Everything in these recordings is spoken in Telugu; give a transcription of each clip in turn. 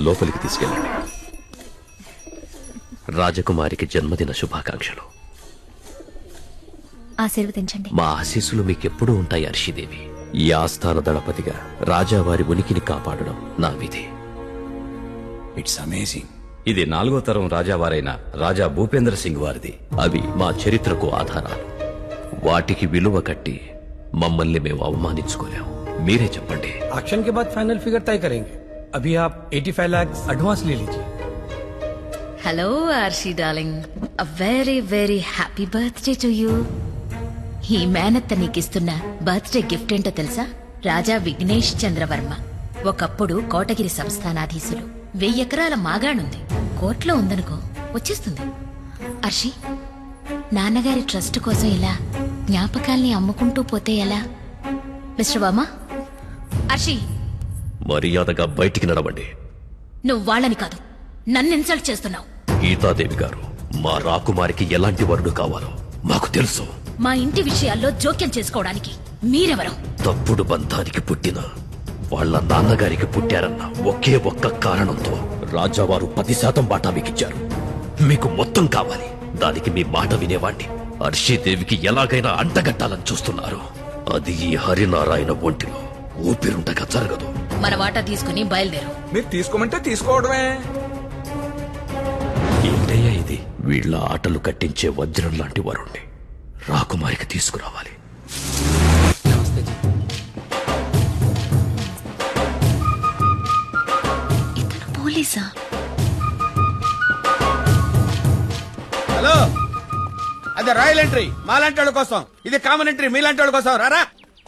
లోపలికి తీసుకెళ్ళండి రాజకుమారికి జన్మదిన శుభాకాంక్షలు ఆశీర్వదించండి మా ఆశీస్సులు మీకెప్పుడూ ఉంటాయి అర్షిదేవి ఈ ఆస్థాన దళపతిగా రాజావారి ఉనికిని కాపాడడం నా విధి ఇట్స్ అమేజింగ్ ఇది నాలుగో తరం రాజావారైన రాజా భూపేంద్ర సింగ్ వారిది అవి మా చరిత్రకు ఆధారాలు వాటికి విలువ కట్టి మమ్మల్ని మేము అవమానించుకోలేం మీరే చెప్పండి ऑक्शन के बाद फाइनल फिगर तय करेंगे अभी आप 85 लाख एडवांस ले लीजिए hello Arshi darling a very very happy birthday to you ఈ మేనత్త నీకిస్తున్న బర్త్డే గిఫ్ట్ ఏంటో తెలుసా రాజా విఘ్నేష్ చంద్రవర్మ ఒకప్పుడు కోటగిరి సంస్థానాధీశులు వెయ్యి ఎకరాల మాగాణుంది కోర్టులో ఉందనుకో వచ్చేస్తుంది అర్షి నాన్నగారి ట్రస్ట్ కోసం ఇలా జ్ఞాపకాల్ని అమ్ముకుంటూ పోతే ఎలా మిస్టర్ వర్మ అర్షి మర్యాదగా బయటికి నడవండి. నువ్వు వాళ్ళని కాదు నన్ను ఇన్సల్ట్ చేస్తున్నావు. గీతాదేవి గారు మా రాకుమారికి ఎలాంటి వరుడు కావాలో మాకు తెలుసు. మా ఇంటి విషయాల్లో జోక్యం చేసుకోవడానికి మీరెవరు? తప్పుడు బంధానికి పుట్టిన వాళ్ళ నాన్నగారికి పుట్టారన్న ఒకే ఒక్క కారణంతో రాజావారు పది శాతం వాటా మీకిచ్చారు. మీకు మొత్తం కావాలి. దానికి మీ మాట వినేవాణ్ణి. హర్షీదేవికి ఎలాగైనా అంటగట్టాలని చూస్తున్నారు. అది ఈ హరినారాయణ ఒంటిలో ఊపిరుండగా జరగదు. మన వాటా తీసుకుని బయలుదేరు. మీరు తీసుకోమంటే తీసుకోవడమే. ఏంటయ్యా ఇది? వీళ్ళ ఆటలు కట్టించే వజ్రం లాంటి వరుణ్ణి. రాకుమారికి తీసుకురావాలి. ఇతను పోలీసా? హలో! అది రాయల్ ఎంట్రీ. మాలాంటి వాళ్ళ కోసం. ఇది కామన్ ఎంట్రీ. మీలాంటి వాళ్ళ కోసం. రారా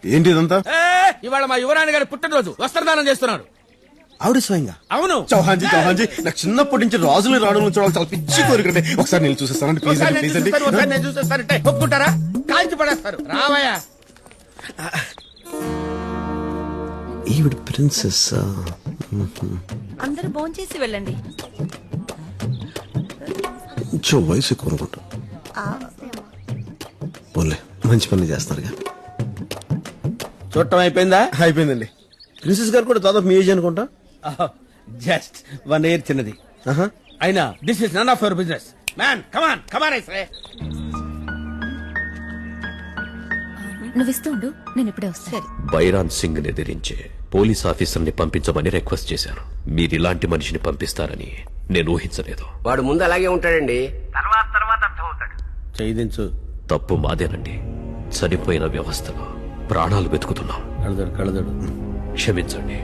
ఏంటి ఇదంతా ఏ, ఇవాళ మా యువరాణి గారి పుట్టినరోజు. వస్త్రదానం చేస్తున్నాడు. ఆవిడ స్వయంగా? అవును. చౌహాన్జీ చౌహాన్జీ నాకు చిన్నప్పటి నుంచి రాజులు రావడం చూడాలి చాలా పిచ్చి కోరికండి ఒకసారి నేను చూసేస్తానండి ప్లీజ్ అండి ప్లీజ్ అండి. చూసేస్తాను, ఒకసారి నేను చూసేస్తానంటే ఒప్పుకుంటారా? కాల్చి పడేస్తారు. రావయ్యా. ఈవిడ ప్రిన్సెస్ అందరూ భోంచేసి వెళ్ళండి. కొంచెం వయసు ఎక్కువ అనుకుంటా. పోన్లే మంచి పని చేస్తారుగా. చూడటం అయిపోయిందా? అయిపోయిందండి. ప్రిన్సెస్ గారు కూడా దాదాపు మీ ఏజ్ అనుకుంటా? జస్ట్ వన్ ఇయర్ చిన్నది. ఆహా. అయినా this is none of your business man come on come on ఐసే నువ్వు ఇస్తూ ఉండు నేను ఇప్పుడే వస్తాను బైరాన్ సింగ్ని ఎదిరించే పోలీస్ ఆఫీసర్ని పంపించమని రిక్వెస్ట్ చేశాను. మీరు ఇలాంటి మనిషిని పంపిస్తారని నేను ఊహించలేదు. వాడు ముందు అలాగే ఉంటాడండి. చేయించు తప్పు మాదేనండి. చనిపోయిన వ్యవస్థలో. ప్రాణాలు వెతుకుతున్నాం. కళదడు క్షమించండి.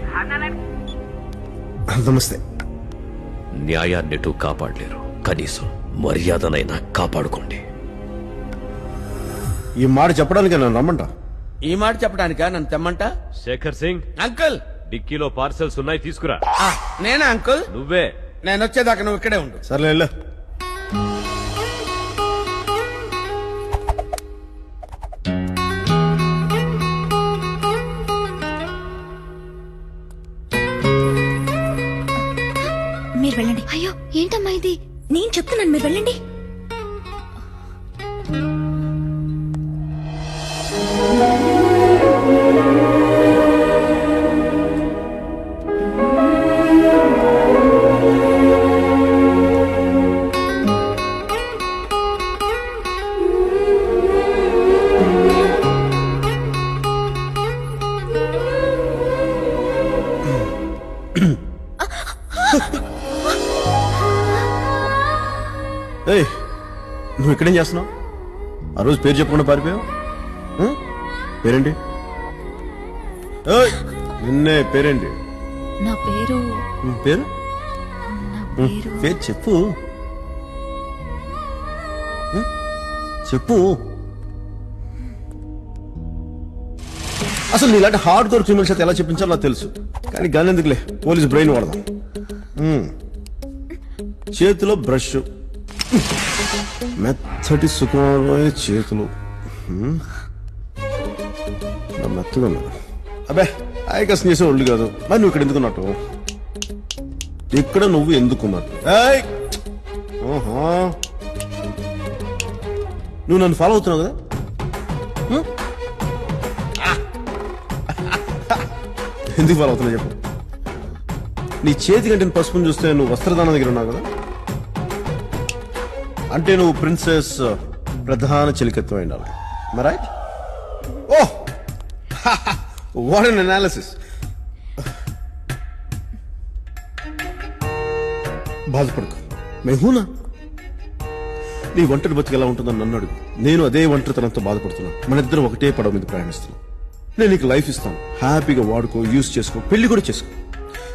నమస్తే. న్యాయాన్నిటూ కాపాడలేరు. కనీసం మర్యాదనైనా కాపాడుకోండి. ఈ మాట చెప్పడానికి నన్ను రమ్మంటా? ఈ మాట చెప్పడానికా? నన్ను తెమ్మంట? శేఖర్ సింగ్. అంకుల్! డిక్కీలో పార్సెల్స్ ఉన్నాయి తీసుకురా. ఆ, నేనా అంకుల్? నువ్వే. నేను వచ్చేదాకా నువ్వు ఇక్కడే ఉండు. సర్లే ఏయ్ నువ్వు ఇక్కడేం చేస్తున్నావు? ఆ రోజు పేరు చెప్పకుండా పారిపోయావు? పేరేంటి? నిన్నే పేరేంటి? నా పేరు పేరు? పేరు చెప్పు? చెప్పు. అసలు నీలాంటి హార్డ్ కోర్ క్రిమినల్స్ అయితే ఎలా చెప్పించాలో నాకు తెలుసు. కానీ గన్ ఎందుకులే? పోలీస్ బ్రెయిన్ వాడదాం. చేతిలో బ్రష్ మెత్తటి సుకుమారమైన చేతులు. ఉం. నా మెత్తగా ఉన్నారు అబ్బే ఆయకసం చేసే ఒళ్ళు కాదు. మరి నువ్వు ఇక్కడ ఎందుకున్నట్టు ఇక్కడ నువ్వు ఎందుకున్నట్టు ఏయ్! ఓహో. నువ్వు నన్ను ఫాలో అవుతున్నావు కదా? ఎందుకు ఫాలో అవుతున్నా చెప్పు. నీ చేతి కంటే పసుపుని చూస్తే నువ్వు వస్త్రదానం దగ్గర ఉన్నావు కదా? అంటే నువ్వు ప్రిన్సెస్ ప్రధాన చిలికత్వం అయి ఉండాలి. Right oh what an analysis బాధపడకు. మెహూనా నీ ఒంటరి బతికి ఎలా ఉంటుందని నన్ను అడుగు. నేను అదే ఒంటరితనంతో బాధపడుతున్నాను మన ఇద్దరం ఒకటే పడవ మీద ప్రయాణిస్తున్నాం. నేను నీకు లైఫ్ ఇస్తాను. హ్యాపీగా వాడుకో యూస్ చేసుకో పెళ్ళి కూడా చేసుకో.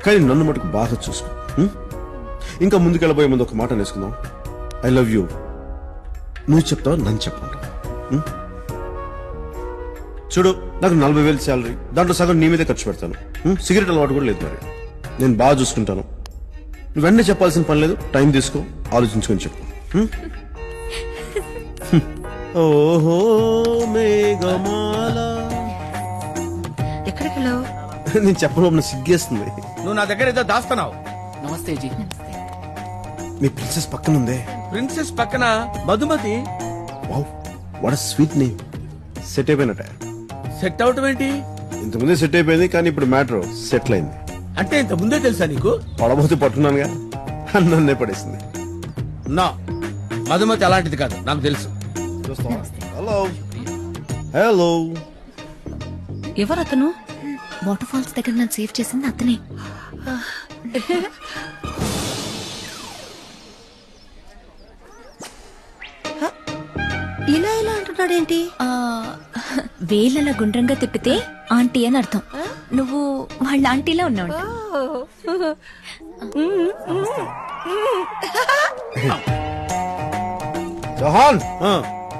కానీ నన్ను మటుకు బాగా చూసుకో. ఇంకా ముందుకెళ్ళబోయే ముందు ఒక మాట నేసుకుందాం ఐ లవ్ యూ నువ్వు చెప్తావు? నన్ను చెప్పంటావు చూడు నాకు నలభై వేలు శాలరీ దాంట్లో సగం నీ మీదే ఖర్చు పెడతాను. సిగరెట్ అలవాటు కూడా లేదు మరి. నేను బాగా చూసుకుంటాను. నువ్వు వెంటనే చెప్పాల్సిన పని లేదు. టైం తీసుకో ఆలోచించుకొని చెప్పు. ఓహో మేఘమా. వెళ్ళావు నేను చెప్పడం సిగ్గేస్తుంది. నువ్వు నా దగ్గర ఏదో దాస్తున్నావు. నమస్తే జీ. మీ ప్రిన్సెస్ పక్కన ఉందే ప్రిన్సెస్ పక్కన Madhumati. Wow what sweet name. Set అయిపోయినట్ట set అవటం ఏంటి? ఇంతకుముందే సెట్ అయిపోయింది కానీ ఇప్పుడు మ్యాటర్ సెటిల్ అయింది. అంటే ఇంత ముందే తెలుసా నీకు? పడబోతే పట్టున్నానుగా. నన్నే పడేసింది. నా మధుమతి అలాంటిది కాదు నాకు తెలుసు. హలో హలో ఎవరతను? వాటర్ ఫాల్స్ దగ్గర నన్ను సేవ్ చేసింది అతనే. ఇలా ఇలా అంటున్నాడేంటి? ఆ, వేలలా గుండ్రంగా తిప్పితే ఆంటీ అని అర్థం. నువ్వు వాళ్ళ ఆంటీలా ఉన్నావు జహాన్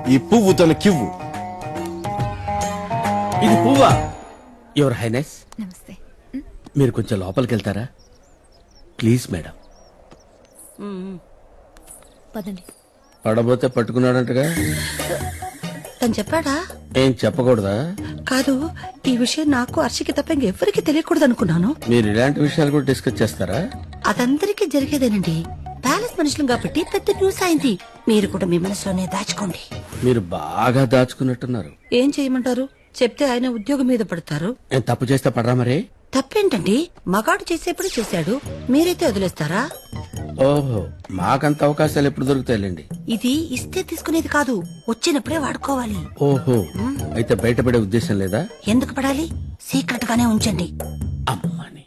ఈ పువ్వు తన కివ్వు. ఇది పువ్వా? యువర్ హైనెస్ నమస్తే. మీరు కొంచెం లోపలికి వెళ్తారా ప్లీజ్ మేడం. పదండి. పడబోతే పట్టుకున్నాడంటగా? తను చెప్పాడా? ఏం చెప్పకూడదా? కాదు ఈ విషయం నాకు హర్షికి తప్ప ఇంకెవ్వరికి తెలియకూడదు అనుకున్నాను మీరు ఇలాంటి విషయాలు కూడా డిస్కస్ చేస్తారా? అదందరికీ జరిగేదేనండి. ప్యాలెస్ మనుషులు కాబట్టి పెద్ద న్యూస్ అయింది. మీరు కూడా మీ మనసులోనే దాచుకోండి. మీరు బాగా దాచుకున్నట్టున్నారు. ఏం చేయమంటారు? చెప్తే ఆయన ఉద్యోగం మీద పడతారు. నేను తప్పు చేస్తే పడరా మరి? తప్పేంటండి? మగాడు చేసేప్పుడు చేశాడు. మీరైతే వదిలేస్తారా? ఓహో మాకంత అవకాశాలు ఎప్పుడు దొరుకుతాయిలేండి? ఇది ఇస్తే తీసుకునేది కాదు వచ్చినప్పుడే వాడుకోవాలి. ఓహో అయితే బయటపడే ఉద్దేశం లేదా? ఎందుకు పడాలి? సీక్రెట్ గానే ఉంచండి. అమ్మని.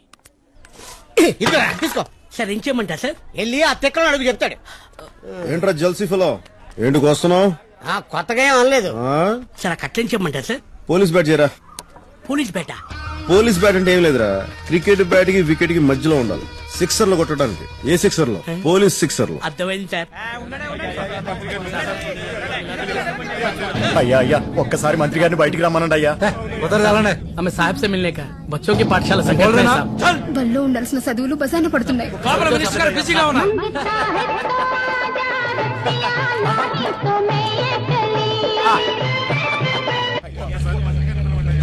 తీసుకో. సార్ ఏం చేయమంటారు సార్? వెళ్ళి ఆ తెక్కలో అడుగు చెప్తాడు. ఏంట్రా జల్సీ ఫలో? ఏంటికి వస్తున్నావు ఆ, కొత్తగా ఏం అనలేదు. సార్ ఆ కట్లేం చేయమంటారు సార్? పోలీస్ బ్యాట్ చేయరా పోలీస్ బేట పోలీస్ బ్యాట్ అంటే ఏం లేదురా క్రికెట్ బ్యాట్ కి వికెట్ కి మధ్యలో ఉండాలి సిక్సర్ లో కొట్టడానికి ఏ సిక్సర్ లో పోలీస్ సిక్సర్ లో అర్థమైంది సార్ అయ్యా అయ్యా ఒక్కసారి మంత్రి గారిని బయటికి రమ్మనండి అయ్యా उधर जाना हमें साहब से मिलने का बच्चों की पाठशाला बोल रहे ना? బల్లో ఉండాల్సిన చదువులు బజాన పడుతున్నాయి మినిస్టర్ గారు బిజీగా ఉన్నారు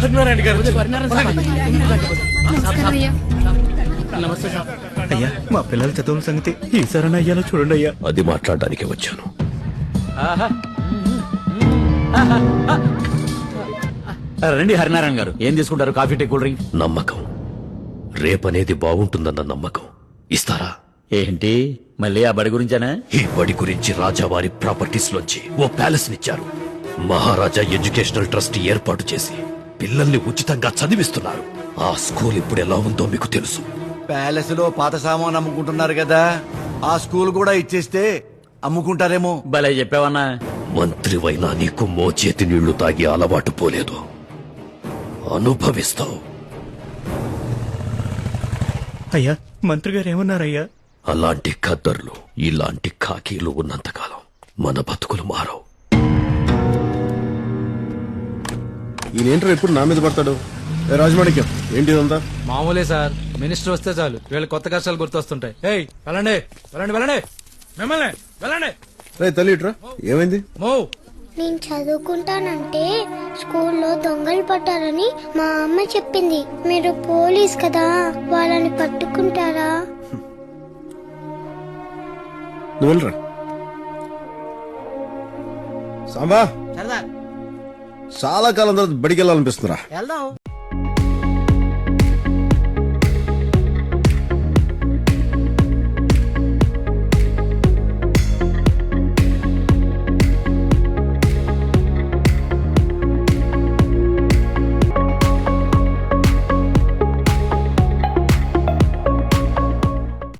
హరినారాయణ గారు నమస్తే. సార్. అయ్యా మా పిల్లల చదువుల సంగతి ఈసారి అయ్యాలో చూడండి అయ్యా. అది మాట్లాడడానికి వచ్చాను. రండి హరినారాయణ గారు ఏం తీసుకుంటారు? Coffee tea cool drink? నమ్మకం. రేపనేది బాగుంటుందన్న నమ్మకం. ఇస్తారా? ఏంటి? మళ్ళీ ఆ బడి గురించేనా? ఈ బడి గురించి రాజావారి ప్రాపర్టీస్ లోంచి ఓ ప్యాలెస్ నిచ్చారు మహారాజా ఎడ్యుకేషనల్ ట్రస్ట్ ఏర్పాటు చేసి పిల్లల్ని ఉచితంగా చదివిస్తున్నారు. ఆ స్కూల్ ఇప్పుడు ఎలా ఉందో మీకు తెలుసు. ప్యాలెస్లో పాత సామాన్ అమ్ముకుంటున్నారు కదా ఆ స్కూల్ కూడా ఇచ్చేస్తే అమ్ముకుంటారేమో. భలే చెప్పావన్నా. మంత్రివైనా నీకు మోచేతి నీళ్ళు తాగి అలవాటు పోలేదు. అనుభవిస్తావు. అయ్యా మంత్రి గారు ఏమన్నారయ్యా? అలాంటి ఖద్దర్లు ఇలాంటి ఖాకీలు ఉన్నంతకాలం మన బతుకులు మారవు. ఈయనేంట్రా ఎప్పుడు నా మీద పడతాడు? ఏ రాజమాణిక్యం ఏంటి ఇదంతా? మామూలే సార్. మినిస్టర్ వస్తే చాలు. వీళ్ళ కొత్త కష్టాలు గుర్తొస్తుంటాయి. ఏయ్ వెళ్ళండి. వెళ్ళండి వెళ్ళండి. మిమ్మల్ని వెళ్ళండి. రే తల్లి ఇట్రా. ఏమైంది? మో. నేను చదువుకుంటానంటే స్కూల్లో దొంగలు పట్టారని మా అమ్మ చెప్పింది. మీరు పోలీస్ కదా వాళ్ళని పట్టుకుంటారా? నువ్వు వెళ్ళరా? సాంబా! సరదా. చాలా కాలం తర్వాత బడికి వెళ్ళాలనిపిస్తుందిరా వెళ్దాం.